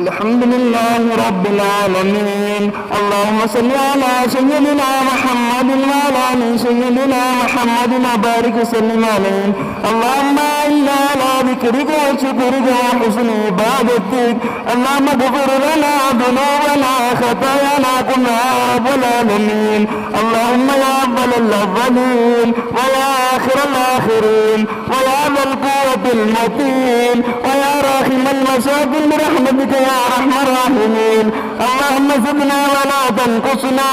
الحمد لله رب العالمين. اللهم صل على سيدنا محمد وعلى آل سيدنا محمد وبارك وسلم عليه. اللهم أنا على ذكرك وشكرك وحسن عبادتك. اللهم اغفر لنا ذنوبنا خطايانا كلها رب العالمين اللهم يا اول الاولين ويا اخر الآخرين. القوه المتين ويا راحم المساكين برحمتك يا أرحم الراحمين. اللهم زدنا ولا تنقصنا.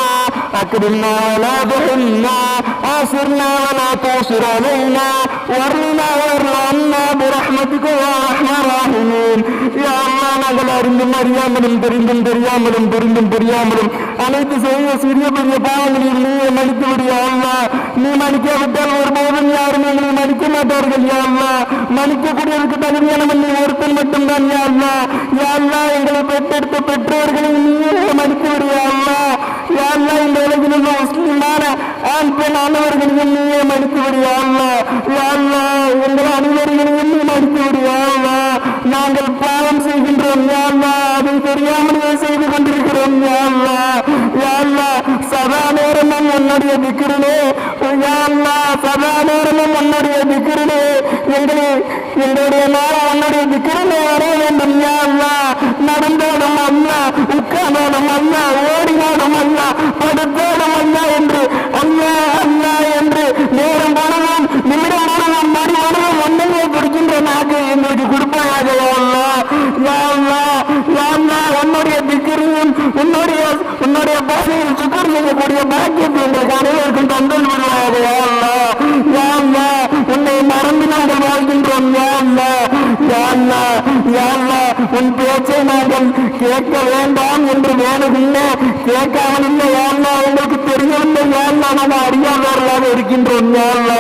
أكرمنا ولا تحرمنا آسرنا ولا تؤسر علينا. وارنا وارنا برحمتك يا أرحم الراحمين. يا الله நாங்கள் அறிந்தும் அறியாமலும் தெரிந்தும் தெரியாமலும் தெரிந்தும் தெரியாமலும். அனைத்து செய்ய சிறிய பெரிய பாவங்களில் நீ மன்னித்து விடியா நீ மன்னிக்காவிட்டால் ஒருபோதும் யாரும் எங்களை மன்னிக்க மாட்டார்கள் யா மன்னிக்கக்கூடியவருக்கு தகுதியானவன் நீ ஒருத்தன் மட்டும்தான் யா அல்லா. எங்களை பெற்றெடுத்த பெற்றோர்களை நீ மன்னித்து விடியா அல்லா. இந்த உலகில் உள்ள முஸ்லிமான ஆண் பெண் அனைவர்களையும் நீயே மன்னித்து விடியா அல்லா. எங்களை அனைவர்களையும் உன்னுடைய திக்கிரனே யா அல்லா சதா நேரமும் உன்னுடைய திக்கிரனே எங்களை எங்களுடைய நேரம் உன்னுடைய திக்கிரனே வர வேண்டும் யா அல்லா நடந்தோடும் அல்லா உட்கார்ந்தோடும் அல்லா ஓடினோடும் அல்லா படுத்தோடும் அல்லா என்று அல்லா அல்லா என்று நேரம் போனதும் நிமிடம் போனதும் மணி போனதும் ஒன்றையே கொடுக்கின்ற நாக்கு எங்களுக்கு கொடுப்பாயாக யா அல்லா யா அல்லா யா அல்லா உன்னுடைய திக்கிரியும் உன்னுடைய உன்னுடைய பாதையில் சுக்கர் செய்யக்கூடிய பாக்கியத்தை எங்களுக்கு அனைவருக்கும் தந்தல் வருவாக யா அல்லா யா அல்லா உன்னை மறந்து நாங்கள் வாழ்கின்றோம் யா அல்லா யா அல்லா யா அல்லா உன் பேச்சை நாங்கள் கேட்க வேண்டாம் என்று வேணுகின்ற கேட்காமல் இல்லை யாழ்லா உங்களுக்கு தெரியவில்லை யாழ்லா அல்லா நாங்கள் அறியாதவர்களாக இருக்கின்றோம் யாழ்லா.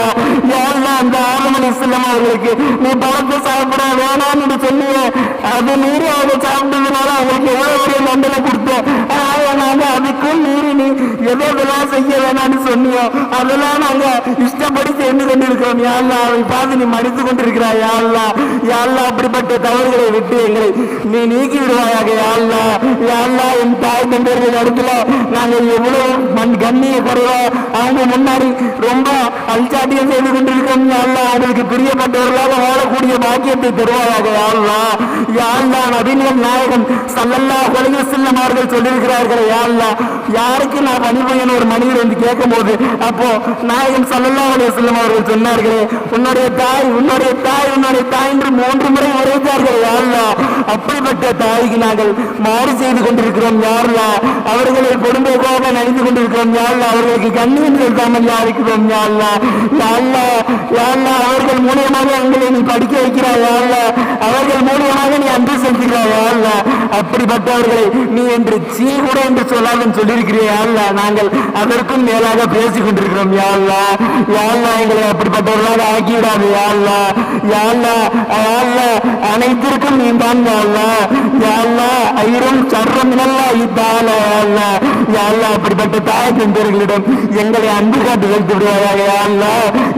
யாழ்லா அந்த ஆலமன் இஸ்லாம் அவர்களுக்கு நீ பழத்தை சாப்பிட வேணாம் என்று சொன்னீங்க அது மீறி அவங்க சாப்பிட்டதுனால அவங்களுக்கு எவ்வளவு பெரிய தண்டனை கொடுத்தோம் ஆனா நாங்கள் அதுக்கும் மீறி நீ இதெல்லாம் செய்ய வேணாம்னு சொன்னியோ அதெல்லாம் நாங்க இஷ்டப்படி செய்து கொண்டிருக்கிறோம். யாழ்லா அவை பார்த்து நீ மடித்து கொண்டிருக்கிறாய். யாழ்லா யாழ்லா அப்படிப்பட்ட தவறுகளை விட்டு எங்களை நீ நீக்கி விடுவாயாக. யாழ்லா யாழ்லா என் தாய் தந்தர்கள் இடத்துல நாங்கள் எவ்வளவு மண் கண்ணிய குறைவோ அவங்க முன்னாடி ரொம்ப அல்சாட்டியம் செய்து கொண்டிருக்கிறோம் யாழ்லா அவங்களுக்கு பிரியப்பட்டவர்களாக வாழக்கூடிய பாக்கியத்தை தருவாயாக யாழ்லா. யாழ்லா நவீனம் நாயகன் சல்லல்லா கொலைய செல்லமார்கள் சொல்லியிருக்கிறார்கள் யாழ்லா யாருக்கு நான் பணிபுரியன் ஒரு மனிதர் வந்து கேட்கும்போது அப்போ நாயகன் சல்லல்லா அலைய செல்லம் அவர்கள் சொன்னார்களே உன்னுடைய தாய் உன்னுடைய தாய் உன்னுடைய தாய் என்று மூன்று முறை உரைத்தார்கள் யாழ்லா. அப்படிப்பட்ட தாய்க்கு நாங்கள் மாறு செய்து கொண்டிருக்கிறோம் யாழ்லா. அவர்களை கொடுமை கோபம் அணிந்து கொண்டிருக்கிறோம் யாழ்லா. அவர்களுக்கு கண்ணியம் செலுத்தாமல் யாருக்கிறோம் யாழ்லா யாழ்லா யாழ்லா அவர்கள் மூலியமாக எங்களை நீ படிக்க வைக்கிறாய் யாழ்லா அவர்கள் மூலியமாக நீ அன்பு செலுத்துகிறாய் யாழ்லா அப்படிப்பட்டவர்களை நீ என்று சீ கூட என்று சொல்லாமல் சொல்லியிருக்கிறீர்கள் நாங்கள் அதற்கும் மேலாக பேசிக் கொண்டிருக்கிறோம் யாழ்லா யாழ்லா எங்களை அப்படிப்பட்டவர்களாக ஆக்கிவிடாது யாழ்லா யாழ்லா யாழ்லா அனைத்திற்கும் நீ தான் யாழ்லா யாழ்லா ஐரும் சர்ரம் நல்லா இத்தால யாழ்லா யாழ்லா அப்படிப்பட்ட தாய் தந்தர்களிடம் எங்களை அன்பு காட்டு வைத்து விடுவாயாக யாழ்லா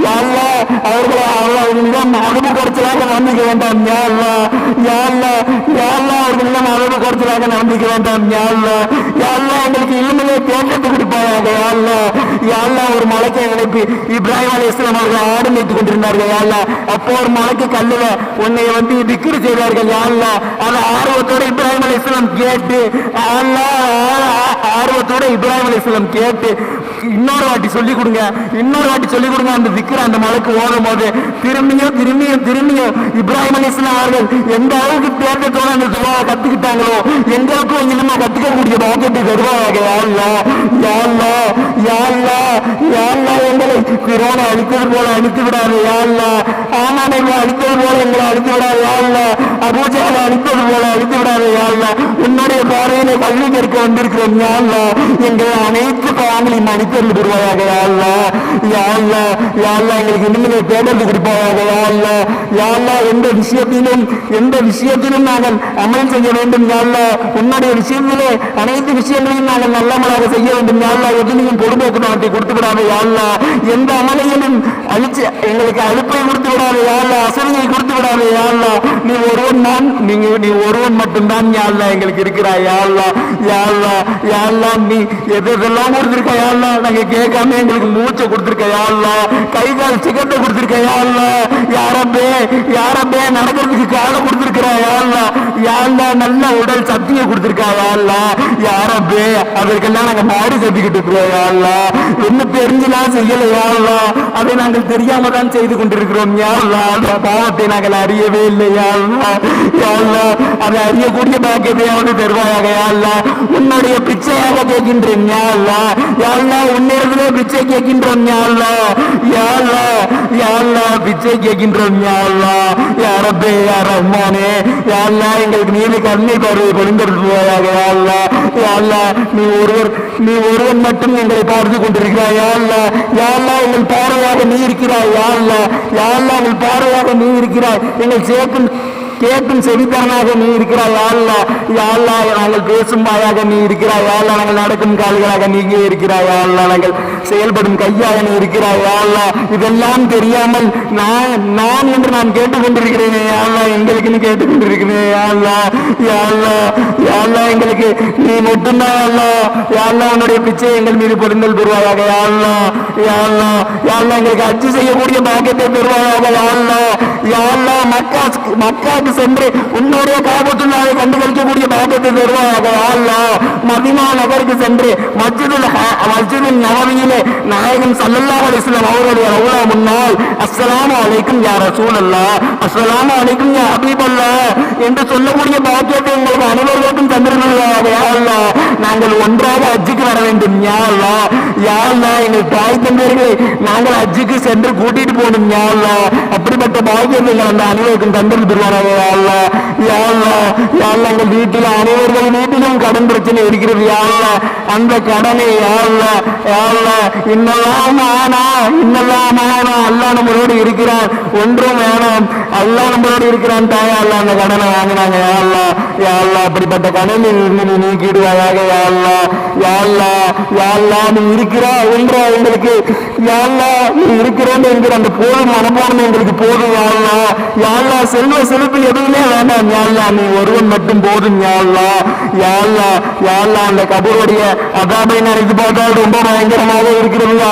யாழ்லா அவர்களை அவர்களிடம் அனுபவ குறைச்சலாக நம்பிக்க வேண்டாம் யாழ்லா யாழ்லா யாழ்லா அவர்களிடம் அளவு குறைச்சலாக நம்பிக்கை வேண்டாம். யாழ்லா யாழ்லா உங்களுக்கு இளமையை தேர்ந்தெடுத்து கொடுப்பாங்க யாழ்லா யாழ்லா ஒரு மலைக்கை எங்களுக்கு இப்ராஹிம் அலி இஸ்லாம் அவர்கள் ஆடு மேய்த்து கொண்டிருந்தார்கள். யாழ்லா அப்போ ஒரு மலைக்கு கல்லுல உன்னை வந்து விக்கிரி செய்தார்கள். யாழ்லா அந்த ஆர்வத்தோட இப்ராஹிம் கேட்டு ஆர்வத்தோட இப்ராஹிம் அலிஸ்லாம் கேட்டு இன்னொரு வாட்டி சொல்லி கொடுங்க இன்னொரு வாட்டி சொல்லி கொடுங்க அந்த விக்கிர அந்த மலைக்கு ஓடும் போது திரும்பியும் திரும்பியும் திரும்பியும் இப்ராஹிம் அலி இஸ்லாம் அவர்கள் எந்த அளவுக்கு தேர்ந்தத்தோட அந்த துவாவை கத்துக்கிட்டாங்களோ எங்களுக்கும் இனிமே கத்துக்கக்கூடிய பாக்கியத்தை தருவாங்க யாழ்லா யாழ்லா யாழ்லா யாழ்லா எங்களை கொரோனா அழித்தது போல அழித்து விடாது யாழ்லா ஆமானை அழித்தது போல எங்களை அழித்து விடாது யாழ்லா அபூஜாவை அழித்தது போல அழித்து விடாது யாழ்லா உன்னுடைய பாதையில கல்வி கற்க வந்திருக்கிறோம் யாழ்லா எங்கள் அனைத்து பாவங்களையும் மன்னித்தல் விடுவாயாக யாழ்லா யாழ்லா யாழ்லா எங்களுக்கு இனிமேல் தேடல் கொடுப்பாயாக யாழ்லா யாழ்லா எந்த விஷயத்திலும் எந்த விஷயத்திலும் நாங்கள் அமல் செய்ய வேண்டும் யாழ்லா உன்னுடைய விஷயத்திலே அனைத்து விஷயங்களையும் நாங்கள் நல்லமலாக செய்ய வேண்டும் யாழ்லா எதுலையும் பொறுப்போக்கு நாட்டை கொடுத்து விடாத யாழ்லா எந்த அமலையிலும் அழிச்சு எங்களுக்கு அழுப்பை கொடுத்து விடாத யாழ்ல அசதியை கொடுத்து விடாத யாழ்ல நீ ஒருவன் தான் நீங்க நீ ஒருவன் மட்டும்தான் யாழ்ல எங்களுக்கு இருக்கிறா யாழ்ல யாழ்ல யாழ்ல நீ எது எதெல்லாம் கொடுத்துருக்க யாழ்லா? நாங்க கேட்காம எங்களுக்கு மூச்சை கொடுத்துருக்க யாழ்லா கை கால் சிக்கத்தை கொடுத்துருக்க யாழ்லா. யாரப்பே யாரப்பே நடக்கிறதுக்கு காலை கொடுத்துருக்கிற யாழ்ல. யாழ்லா நல்ல உடல் சக்தியை கொடுத்துருக்கா யாழ்லா யாரப்பே அதற்கெல்லாம் நாங்க மாறி செத்துக்கிட்டு இருக்கிறோம் யாழ்லா என்ன தெரிஞ்சுலாம் செய்யல யாழ்லா அதை நாங்கள் தெரியாம தான் செய்து கொண்டிருக்கிறோம் யாழ்லா அந்த பாவத்தை நாங்கள் அறியவே இல்லை யாழ்லா யாழ்லா அதை அறியக்கூடிய பாக்கியத்தையாவது தருவாயாக யாழ்லா உன்னுடைய பிச்சையாக கேட்கின்றேன் யாழ்லா யாழ்லா உன்னிடத்திலே பிச்சை கேட்கின்றோம் யாழ்லா யாழ்லா யாழ்லா பிச்சை கேட்கின்றோம் யாழ்லா யாரப்பே யார் ரஹ்மானே. யாழ்லா எங்களுக்கு நீதி கண்ணை கருவை பொழிந்திருப்பாயாக யாழ்லா யாழ்லா நீ ஒருவர் நீ ஒருவன் மட்டும் எங்களை பார்த்து கொண்டிருக்கிறாய் யாழ்லா யாழ்லா எங்கள் பார்வையாக நீ இருக்கிறாய் யாழ்லா யாழ்லா எங்கள் பார்வையாக நீ இருக்கிறாய் எங்கள் சேர்க்கும் கேட்கும் செவித்தானாக நீ இருக்கிறாய் யாழ்லா யாழ்லா நாங்கள் பேசும் வாயாக நீ இருக்கிறாய் யாழ்லா நாங்கள் நடக்கும் கால்களாக நீங்க இருக்கிறாய் யாழ்லா நாங்கள் செயல்படும் கையாக நீ இருக்கிறாய் யாழ்லா இதெல்லாம் தெரியாமல் நான் நான் என்று நான் கேட்டுக்கொண்டிருக்கிறேனே யாழ்லா எங்களுக்குன்னு கேட்டுக்கொண்டிருக்கிறேன் யாழ்லா யாழ்லா யாழ்லா எங்களுக்கு நீ மட்டும்தான் யாழ்லா யாழ்லா உன்னுடைய பிச்சை எங்கள் மீது பொருந்தல் பெறுவாயாக யாழ்லா யாழ்லா யாழ்லா எங்களுக்கு அச்சு செய்யக்கூடிய பாக்கியத்தை பெறுவாயாக யாழ்லா யாழ்லா மக்கா மக்காவுக்கு சென்று உன்னுடைய காபத்துள்ளாவை கண்டு கழிக்கக்கூடிய பாக்கியத்தை பெறுவாயாக யாழ்லா மதினா நகருக்கு சென்று மஸ்ஜிதுல் ஹ- மஸ்ஜிதுல் நவவியிலே நாயகன் சல்லல்லா அலிஸ்லாம் அவருடைய ரவுலா முன்னால் அஸ்லாம் அலைக்கும் யார் ரசூல் அல்லா அஸ்லாம் அலைக்கும் யா அல்லா என்று சொல்லக்கூடிய பாக்கியத்தை உங்களுக்கு அனைவருக்கும் தந்திருக்கிறாக யா நாங்கள் ஒன்றாக அஜிக்கு வர வேண்டும் யா அல்லாஹ் யா அல்லாஹ் எங்கள் தாய் தந்தையர்களை நாங்கள் அஜிக்கு சென்று கூட்டிட்டு போகணும் யா அப்படி அப்படிப்பட்ட பாக்கியத்தை அந்த அனைவருக்கும் தந்திருக்கிறார்கள் யா யா அல்லாஹ் எங்கள் வீட்டில் அனைவர்கள் வீட்டிலும் கடன் பிரச்சனை இருக்கிறது யாழ்ல. அந்த கடனை யா அல்லாஹ் இன்னெல்லாம் ஆனா இன்னெல்லாம் ஆனா அல்லாஹ் நம்மளோடு இருக்கிறான். ஒன்றும் வேணாம். அல்லா நம்மளோடு இருக்கிறான் தாயா. அந்த கடனை வாங்கினாங்க. யா அல்லாஹ் அப்படிப்பட்ட கடனில் இருந்து நீ நீக்கிடுவாயாக யா அல்லாஹ் யா யா நீ இருக்கிறா ஒன்றா எங்களுக்கு யா நீ இருக்கிறோம் என்கிற அந்த போதும் மனப்பான்மை எங்களுக்கு போதும் யா அல்லாஹ் செல்வ செழிப்பு எதுவுமே வேண்டாம் யா நீ ஒருவன் மட்டும் போதும் யா அல்லாஹ் யா அல்லாஹ் அந்த கபருடைய அதாபை நினைத்து பார்த்தால் ரொம்ப பயங்கரமாக இருக்கிறது யா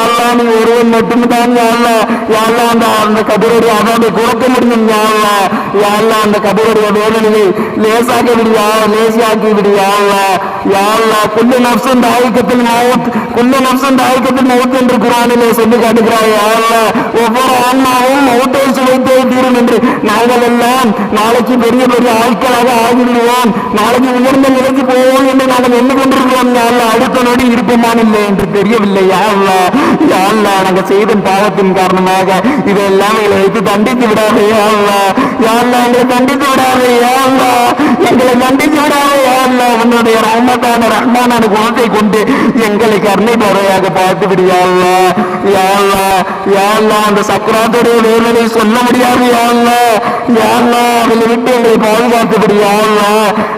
அல்லாஹ் நீ ஒருவன் மட்டும் தான் யா அல்லாஹ் அந்த அந்த கபருடைய அதாபை குறைக்க முடியும் யா அல்லாஹ் அந்த கபருடைய வேதனையை லேசாக்கி விடியா லேசாக்கி விடியா அல்லாஹ் யா அல்லாஹ் குல்லு நப்சும் தாய்க்கத்தில் மவுத் குல்லு நப்சும் தாய்க்கத்தில் மவுத் என்று குரானிலே சொல்லி காட்டுகிறாய் ஒவ்வொரு ஆன்மாவும் மவுத்தை சுவைத்தே தீரும் என்று. நாங்கள் எல்லாம் நாளைக்கு பெரிய பெரிய ஆட்களாக ஆகிவிடுவோம். நாளைக்கு உயர்ந்த நிலைக்கு போவோம் என்று நாங்கள் எண்ணி கொண்டிருக்கிறோம் யாழ்ல அடுத்த நொடி இருப்போமான் இல்லை என்று தெரியவில்லை. யாழ்ல யாழ்ல நாங்கள் செய்த பாவத்தின் காரணமாக இதெல்லாம் எங்களை வைத்து தண்டித்து விடாதே. யாழ்ல அல்லாஹ் எங்களை தண்டித்து விடாதே யா எங்களை தண்டித்து விடாதே யா அல்லாஹ் உன்னுடைய ரஹ்மத்தான ரஹ்மானான குணத்தை கொண்டு எங்களை கருணை பறவையாக பார்த்து விடியா அல்லாஹ் யா அந்த சக்கராத்துடைய வேதனை சொல்ல முடியாது யா அல்லாஹ் யா விட்டு எங்களை பாதுகாத்தபடி யாழ்லா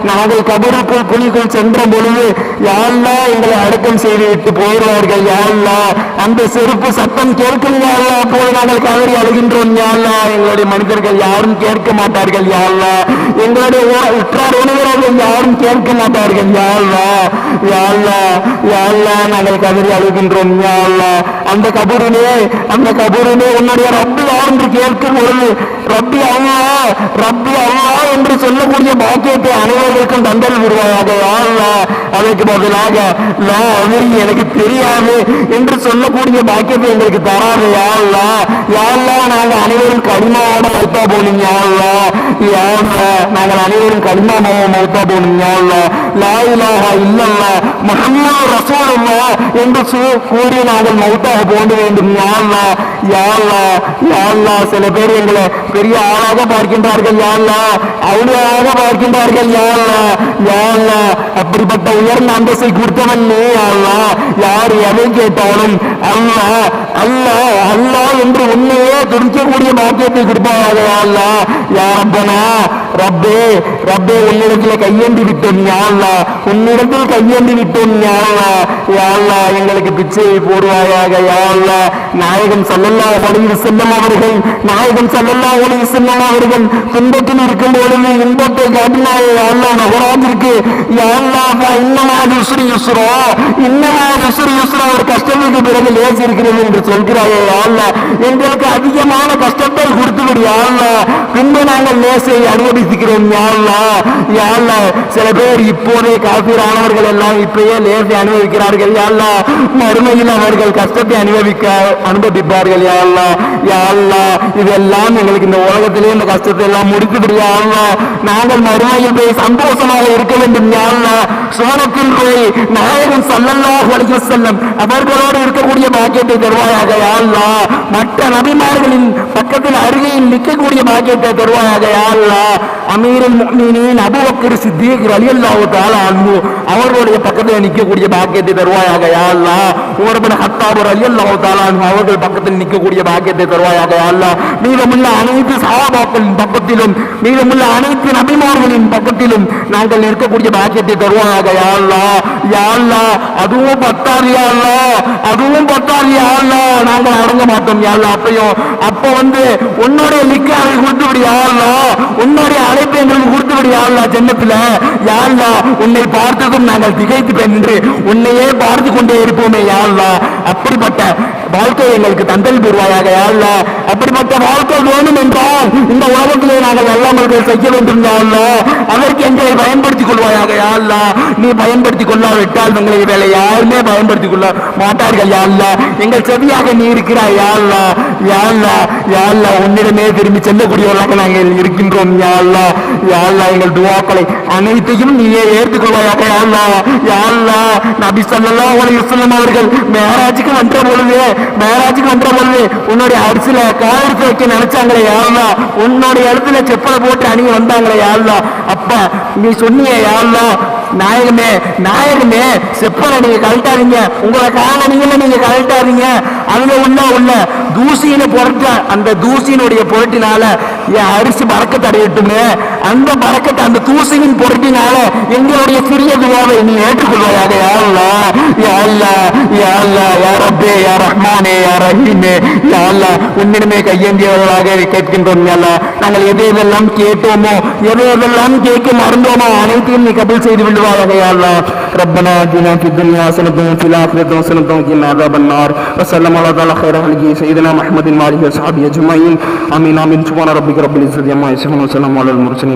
நாங்கள் கபருக்குள் குழிக்குள் சென்ற பொழுது யாழ்லா எங்களை அடக்கம் செய்து விட்டு போகிறார்கள் யாழ்லா. அந்த செருப்பு சத்தம் கேட்கும் யாழ்லா. போய் நாங்கள் கவரி அழுகின்றோம் யாழ்லா. எங்களுடைய மனிதர்கள் யாரும் கேட்க மாட்டார்கள் யாழ்லா. எங்களுடைய உற்றார் உணவர்கள் யாரும் கேட்க மாட்டார்கள் யாழ்லா. யாழ்லா யாழ்லா நாங்கள் கதறி அழுகின்றோம் யாழ்லா. அந்த கபூரிலே அந்த கபூரிலே உன்னுடைய ரப்பு யாரும் என்று கேட்கும் பொழுது ரப்பி அவங்க ரப்பி அல்லா என்று சொல்லக்கூடிய பாக்கியத்தை அனைவருக்கும் தந்தல் விடுவாயாக யா அதற்கு பதிலாக லா எனக்கு தெரியாது என்று சொல்லக்கூடிய பாக்கியத்தை எங்களுக்கு தராது யாழ்லா யாழ்லா நாங்கள் அனைவரும் கடிமாவோட மௌத்தா போனீங்க யாழ்லா அல்லாஹ் நாங்கள் அனைவரும் கடிமா மௌத்தா போனீங்க யா லா இலாஹா இல்லல்லாஹ் முஹம்மது ரசூலுல்லாஹ் என்று கூறி நாங்கள் மௌத்தாக போக வேண்டும். யாழ்லா யாழ்லா யா சில பேர் எங்களை பெரிய ஆளாக பார்க்கின்றார்கள். யாழ்லா அல்லாஹ் அவுளியாக பார்க்கின்றார்கள். யாழ்லா யாழ்லா அப்படிப்பட்ட உயர்ந்த அந்தஸ்தை கொடுத்தவன் நீ யாழ் யார் எதை கேட்டாலும் அல்லாஹ் அல்லாஹ் அல்லா என்று உண்மையே துடிக்கக்கூடிய பாக்கியத்தை கொடுப்பாங்க யா அல்லாஹ். யா ரப்பனா ரப்பே ரப்பே உன்னிடத்தில் கையேந்தி விட்டோம் யா உன்னிடத்தில் கையேந்தி விட்டோம் யா அல்லாஹ். எங்களுக்கு பிச்சையை போடுவாயாக யா அல்லாஹ். நாயகம் ஸல்லல்லாஹு அலைஹி வஸல்லம் அவர்கள் நாயகம் ஸல்லல்லாஹு ஒளியில் வஸல்லம் அவர்கள் துன்பத்தில் இருக்கும் பொழுது இன்பத்தை காட்டினாயே யா அல்லாஹ் நகராஜிற்கு யா அல்லாஹ் இன்னமா யுஸ்ரி யுஸ்ரா இன்னமா யுஸ்ரி யுஸ்ரா ஒரு கஷ்டத்துக்கு பிறகு லேசி இருக்கிறது என்று சொல்கிறாயே யா அல்லாஹ். எங்களுக்கு அதிகமான கஷ்டத்தை கொடுத்து விடு யா அல்லாஹ். பின்பு நாங்கள் லேசை அனுபவிக்கிறோம் யா அல்லாஹ். அல்லாஹ் சில பேர் இப்போதே காப்பீரானவர்கள் எல்லாம் இப்பயே லேசை அனுபவிக்கிறார்கள் யா அல்லாஹ். மறுமையில் அவர்கள் கஷ்டத்தை அனுபவிக்க அனுபவிப்பார்கள் யா அல்லாஹ். அல்லாஹ் இதெல்லாம் எங்களுக்கு இந்த உலகத்திலே இந்த கஷ்டத்தை எல்லாம் முடித்து விடு யா அல்லாஹ். நாங்கள் மறுமையில் போய் சந்தோஷமாக இருக்க வேண்டும். யா அல்லாஹ் போய் நாயகன் ஸல்லல்லாஹு அலைஹி செல்லம் அவர்களோடு இருக்கக்கூடிய பாக்கியத்தை தருவாயாக. யாழ்லா மற்ற நபிமார்களின் பக்கத்தில் அருகையில் நிற்கக்கூடிய பாக்கியத்தை தருவாயாக யா அல்லாஹ் அமீருல் முஃமினீன் சித்திக் ரலியல்லாஹு தஆலா அவர்களுடைய பக்கத்தில் நிற்கக்கூடிய பாக்கியத்தை தருவாயாக யா அல்லாஹ் உமர் இப்னு ஹத்தாப் ரலியல்லாஹு அவர்கள் பக்கத்தில் நிற்கக்கூடிய பாக்கியத்தை தருவாயாக யா மீதமுள்ள அனைத்து சகாபாக்களின் பக்கத்திலும் மீதமுள்ள அனைத்து நபிமார்களின் பக்கத்திலும் நாங்கள் நிற்கக்கூடிய பாக்கியத்தை தருவாயாக யா அல்லாஹ் அதுவும் பத்தாது யா அதுவும் பத்தாது யா நாங்கள் அடங்க மாட்டோம். யா அப்பையும் அப்ப வந்து உன்னுடைய நிக்காவை அவர்கள் கொடுத்து விடு உன்னுடைய அழைப்பு எங்களுக்கு கொடுத்து விடு யா அல்லாஹ் உன்னை பார்த்ததும் நாங்கள் திகைத்து என்று உன்னையே பார்த்து கொண்டே இருப்போமே யாருலா? அப்படிப்பட்ட வாழ்க்கை எங்களுக்கு தந்தல் பெறுவாயாக யா அப்படிப்பட்ட வாழ்க்கை வேணும் என்றால் இந்த உலகத்திலே நாங்கள் நல்லமல்கள் செய்ய வேண்டும் யா அதற்கு எங்களை பயன்படுத்திக் கொள்வாயாக யா நீ பயன்படுத்திக் கொள்ளாவிட்டால் எங்களை வேலை யாருமே பயன்படுத்திக் கொள்ள மாட்டார்கள் யா எங்கள் செவியாக நீ இருக்கிறாய் யாழ்ல யாழ்ல யாழ்ல உன்னிடமே திரும்பி செல்லக்கூடியவர்களாக நாங்கள் இருக்கிறோம். யா யாழ்லா யாழ்லா எங்கள் துவாக்களை அனைத்தையும் நீயே ஏற்றுக்கொள்வாயாக. யாழ்லா யாழ்லா நபி ஸல்லல்லாஹு உலக சொல்லும் அவர்கள் மேராஜுக்கு வந்த பொழுது மேராஜுக்கு வந்த பொழுது உன்னுடைய அரிசில காலெடுத்து வைக்க நினைச்சாங்களே யாழ்லா உன்னுடைய இடத்துல செப்பலை போட்டு அணிய வந்தாங்களே யாழ்லா அப்பா நீ சொன்னியே யாழ்லா நாயகமே நாயகமே செப்பலை நீங்க கழட்டாதீங்க. உங்களை கால நீங்கள நீங்க கழட்டாதீங்க. அதுல உள்ள உள்ள தூசியில பொருட்ட அந்த தூசியினுடைய பொருட்டினால என் அரிசி மறக்க தடையட்டுமே அந்த பறக்கத்தை அந்த தூசியின் பொருட்டினால எங்களுடைய சிறிய துவாவை நீ ஏற்றுக்கொள்வாயாக யா அல்லாஹ் யா அல்லாஹ் யா அல்லாஹ் யா ரப்பே யா ரஹ்மானே யா ரஹீமே யா அல்லாஹ் உன்னிடமே கையேந்தியவர்களாக கேட்கின்றோம் யா அல்லாஹ் நாங்கள் எதை எதெல்லாம் கேட்டோமோ எதை எதெல்லாம் கேட்க மறந்தோமோ அனைத்தையும் நீ கபல் செய்து விடுவாயாக யா அல்லாஹ் ربنا آتنا في الدنيا حسنة وفي الآخرة حسنة وقنا عذاب النار وسلم على ذلك خير خلقه سيدنا محمد وآله وصحبه أجمعين آمين آمين سبحان ربك رب العزة عما يصفون وسلام على المرسلين